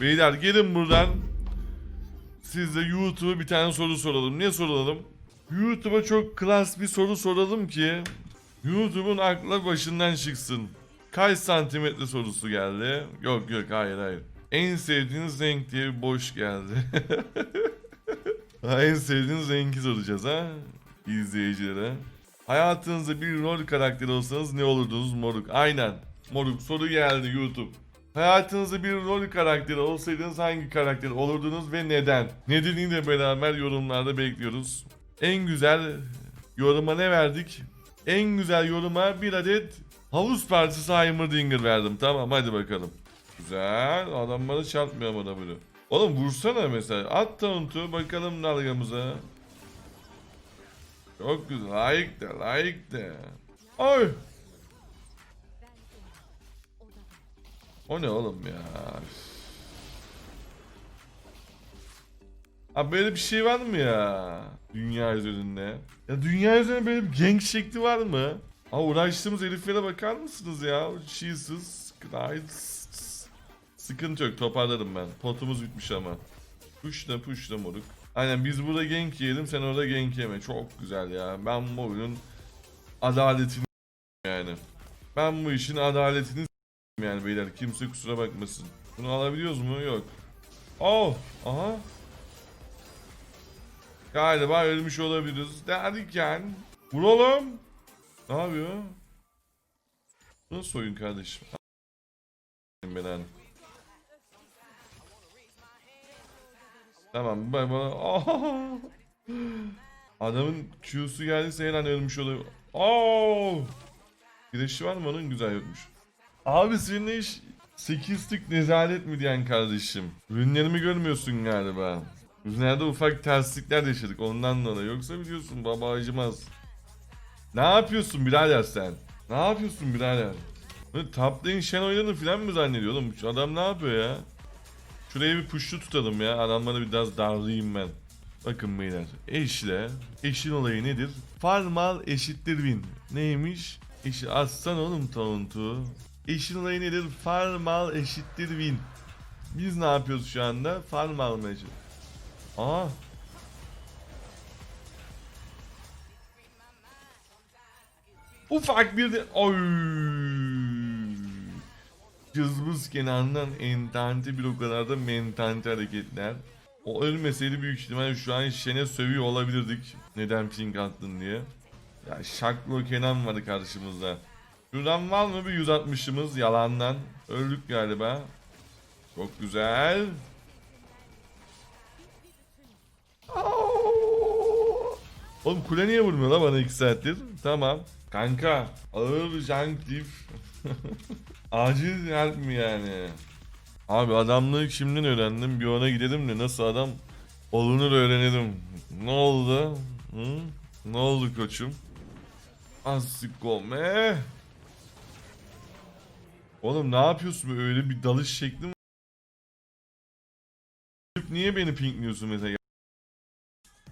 Beyler gelin buradan. Siz de YouTube'a bir tane soru soralım. Ne soralım? YouTube'a çok klas bir soru soralım ki YouTube'un aklı başından çıksın. Kaç santimetre sorusu geldi? Yok yok hayır hayır. En sevdiğiniz renk diye boş geldi. En sevdiğiniz rengi soracağız ha izleyicilere. Hayatınızda bir rol karakteri olsanız ne olurdunuz moruk? Aynen. Moruk soru geldi YouTube. Hayatınızda bir rol karakteri olsaydınız hangi karakter olurdunuz ve neden? Nedeniyle beraber yorumlarda bekliyoruz. En güzel yoruma ne verdik? En güzel yoruma bir adet havuz partisi Heimerdinger verdim. Tamam hadi bakalım. Güzel. Adam bana çarpmıyor bana böyle. Oğlum vursana mesela. At tauntu bakalım dalgamıza. Çok güzel. Layık de layık de. Oy. O ne oğlum ya? Abi böyle bir şey var mı ya? Dünya üzerinde. Ya dünya üzerinde böyle bir gang şekli var mı? Ha uğraştığımız heriflere bakar mısınız ya? Jesus Christ. Sıkıntı yok toparlarım ben. Potumuz bitmiş ama. Puşla puşla moruk. Aynen biz burada gank yiyelim sen orada gank yeme. Çok güzel ya. Ben bu oyunun adaletini yani. Ben bu işin adaletini yani beyler. Kimse kusura bakmasın. Bunu alabiliyoruz mu? Yok. Oh! Aha. Galiba ölmüş olabiliriz derken. Vuralım. Ne yapıyor? Nasıl oyun kardeşim? Ben hani. Tamam baba. Aa! Adamın Q'su geldiyse her an ölmüş oluyor. Oo! Güneşi var mı onun güzel yokmuş. Abi senin iş 8 tık nezalet mi diyen kardeşim? Ürünlerimi görmüyorsun galiba. Ürünlerde ufak terslikler yaşadık ondan dolayı. Yoksa biliyorsun baba acımaz. Ne yapıyorsun birader sen? Ne yapıyorsun birader? Böyle Top lane Shen oynadın falan mı zannediyor oğlum? Şu adam ne yapıyor ya? Şuraya bir puşlu tutalım ya. Adamları biraz darlayayım ben. Bakın beyler. Eşle. Eşin olayı nedir? Farmal eşittir win. Neymiş? Eşi aslan oğlum tauntu. Eşin olayı nedir? Farmal eşittir win. Biz ne yapıyoruz şu anda? Farmal mı eşit? Aa. Ufak bir de... Oy. Cızbız kenarından entante bir o kadar da mentante hareketler. O ölmeseydi büyük ihtimalle şu an Şen'e sövüyor olabilirdik. Neden ping attın diye. Ya Şaklo Kenan vardı karşımızda. Şuradan var mı bir 160'ımız yalandan. Öldük galiba. Çok güzel. Oğlum kule niye vurmuyor la bana 2 saattir? Tamam. Kanka ağır jank diff. Acil help mi yani? Abi adamlığı kimden öğrendim? Bir ona gidelim de nasıl adam olunur öğrenelim. Ne oldu? Hı? Ne oldu koçum? Asikome. Oğlum ne yapıyorsun? Öyle bir dalış şekli mi? Niye beni pinkliyorsun mesela?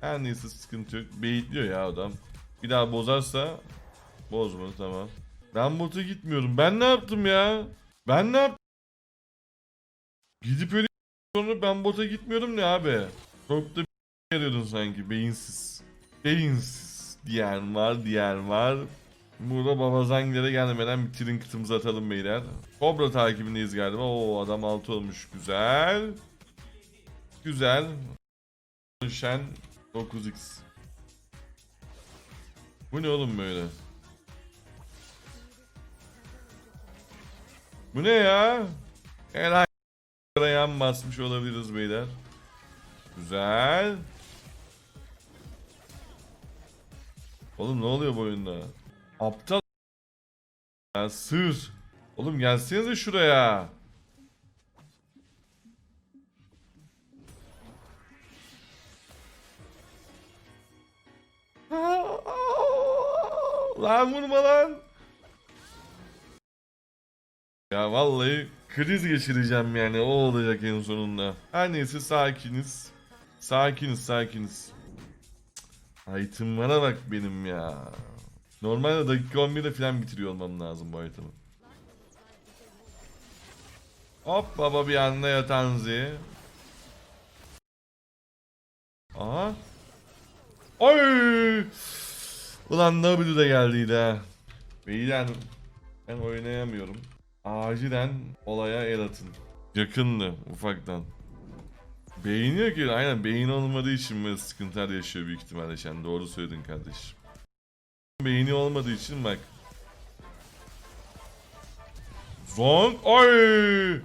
Her neyse sıkıntı yok. Beyitliyor ya adam. Bir daha bozarsa bozma tamam. Ben bota gitmiyorum. Ben ne yaptım ya? Ben ne? Gidip öyle sonra ben bota gitmiyorum ne abi? Çok da yarıyordun sanki beyinsiz. Beyinsiz diyen var diyen var. Burada babazangilere gelmeden bir trinketimizi atalım beyler. Cobra takibindeyiz galiba. Oo adam altı olmuş. Güzel. Güzel. Şen 9x. Bu ne oğlum böyle? Bu ne ya? Helal yan basmış olabiliriz beyler. Güzel. Oğlum ne oluyor bu oyunda? Aptal ya sır. Oğlum gelsenize şuraya. Lan vurma lan. Ya vallahi kriz geçireceğim yani o olacak en sonunda. Her neyse sakiniz. Sakiniz sakiniz. Itemlara bak benim ya. Normalde dakika 11'de falan bitiriyor olmam lazım bu item'ı. Hop baba bir anda yatan Z. Aha. Oy! Ulan W de geldiydi ha. Beyler ben oynayamıyorum. Acilen olaya el atın. Yakındı ufaktan. Beyin yok ki aynen beyin olmadığı için böyle sıkıntılar yaşıyor büyük ihtimalle sen doğru söyledin kardeşim. Beyni olmadığı için bak. Zonk oy!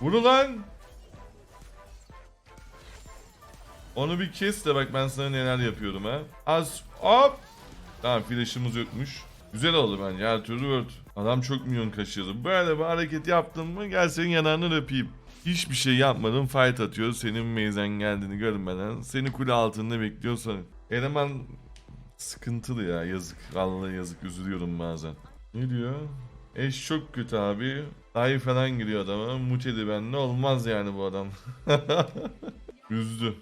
Vur lan! Onu bir kes de bak ben sana neler yapıyorum ha. Az hop. Tamam flash'ımız yokmuş. Güzel oldu bence her türlü word. Adam çok milyon kaçırdı. Böyle bir hareket yaptın mı gel senin yanağını öpeyim. Hiçbir şey yapmadın fight atıyor. Senin meyzen geldiğini görmeden. Seni kule altında bekliyor sanırım. Eleman sıkıntılı ya yazık. Vallahi yazık üzülüyorum bazen. Ne diyor? Eş çok kötü abi. Dahi falan giriyor adama. Muteli ben ne olmaz yani bu adam. Üzdü.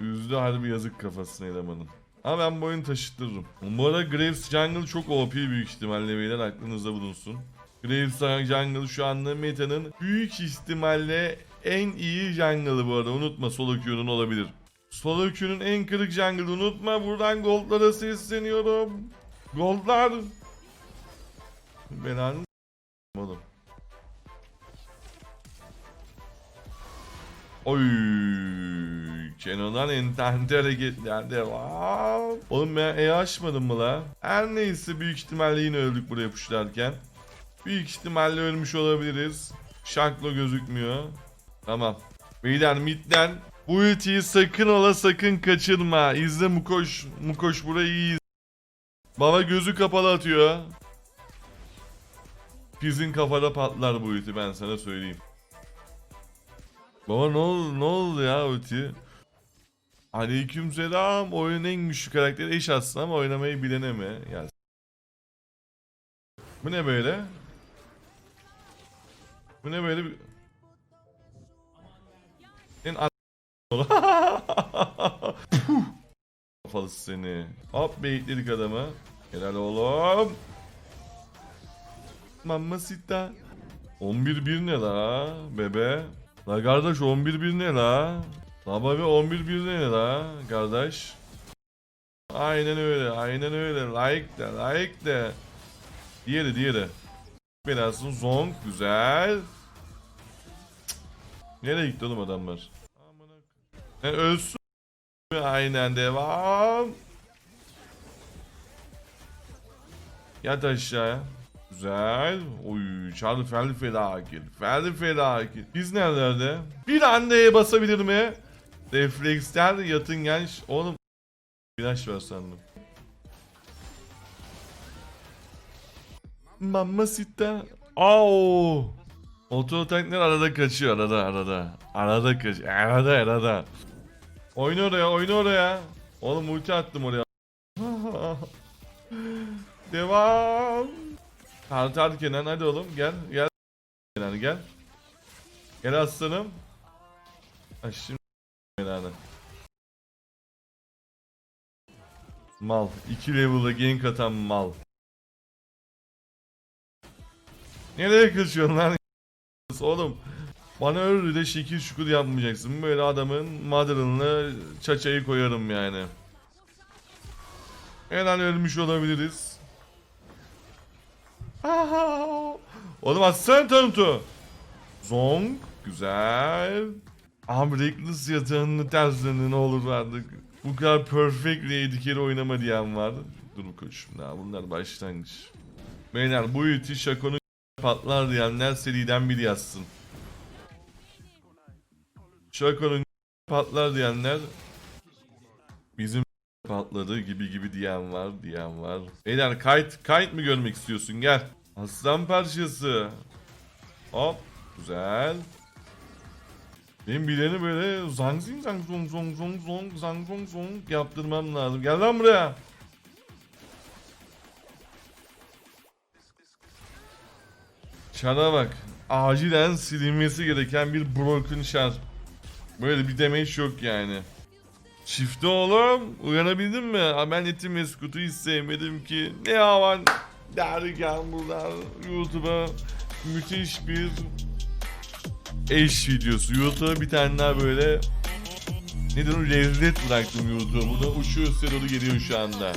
Üzdü harbi yazık kafasına elemanın. Ama ben bu taşıttırırım. Bu arada Graves Jungle çok OP büyük ihtimalle beyler aklınızda bulunsun. Graves Jungle şu anda metanın büyük ihtimalle en iyi jungle'ı bu arada. Unutma solo queue'nun olabilir. Solo queue'nun en kırık jungle'ı unutma. Buradan goldlara sesleniyorum. Goldlar. Belanı oğlum. Oy, Kenan'dan internete hareketler devam. Oğlum ben E açmadım mı la? Her neyse büyük ihtimalle yine öldük buraya puşlarken. Büyük ihtimalle ölmüş olabiliriz. Şanklo gözükmüyor. Tamam. Beyler midden bu ultiyi sakın ola sakın kaçırma. İzle Mukoş. Mukoş burayı iyi izle. Baba gözü kapalı atıyor. Pizin kafada patlar bu ulti ben sana söyleyeyim. Baba ne oldu, ne oldu ya ulti? Aleyküm selam. Oyunun en güçlü karakteri eş aslında ama oynamayı bilene mi? Ya. Bu ne böyle? Bu ne böyle bir... Kafalısı seni. Hop beyitledik adamı. Helal oğlum. Mamacita. 11-1 ne la bebe? La kardeş 11-1 ne la? La bebe 11-1 ne la kardeş? Aynen öyle aynen öyle like de like de. Diğeri diğeri. Belasın zonk güzel. Cık. Nereye gitti oğlum adamlar? Yani ölsün. Aynen devam. Yat aşağıya. Güzel. Oy çarlı felli felakil. Felli felakil. Biz nerelerde? Bir anneye basabilir mi? Refleksler yatın genç. Oğlum. Flash var sandım. Mamacita. Au. Auto attackler arada kaçıyor arada arada. Arada kaç. Arada arada. Oyna oraya oyna oraya. Oğlum ulti attım oraya. Devam. Kartal Kenan hadi oğlum gel gel. Kenan gel. Gel aslanım. Ha şimdi. Mal. 2 level'da gank atan mal. Nereye kaçıyorsun lan? Oğlum. Bana öyle de şekil şukul yapmayacaksın. Böyle adamın mother'ını çaçayı koyarım yani. Her an ölmüş olabiliriz. Oğlum atsana tanıtı. Zong. Güzel. Abi Reckless yatağını terslerini ne olur artık. Bu kadar perfectly edikeri oynama diyen var. Dur koçum daha bunlar başlangıç. Beyler bu ulti şakonu patlar diyenler seriden bir yazsın. Şakonun patlar diyenler bizim patladı gibi gibi diyen var diyen var. Beyler kayıt kayıt mı görmek istiyorsun gel. Aslan parçası. Hop güzel. Benim bileni böyle zang zing zang zong zong zong zong zang zong zong yaptırmam lazım. Gel lan buraya. Şana bak. Acilen silinmesi gereken bir broken şar. Böyle bir demeç yok yani. Çifte oğlum uyanabildin mi? Ben Eti Meskut'u hiç sevmedim ki. Ne havan derken buradan YouTube'a müthiş bir eş videosu. YouTube'a bir tane daha böyle ne diyorum lezzet bıraktım YouTube'a. Buradan uçuyor size doğru geliyor şu anda.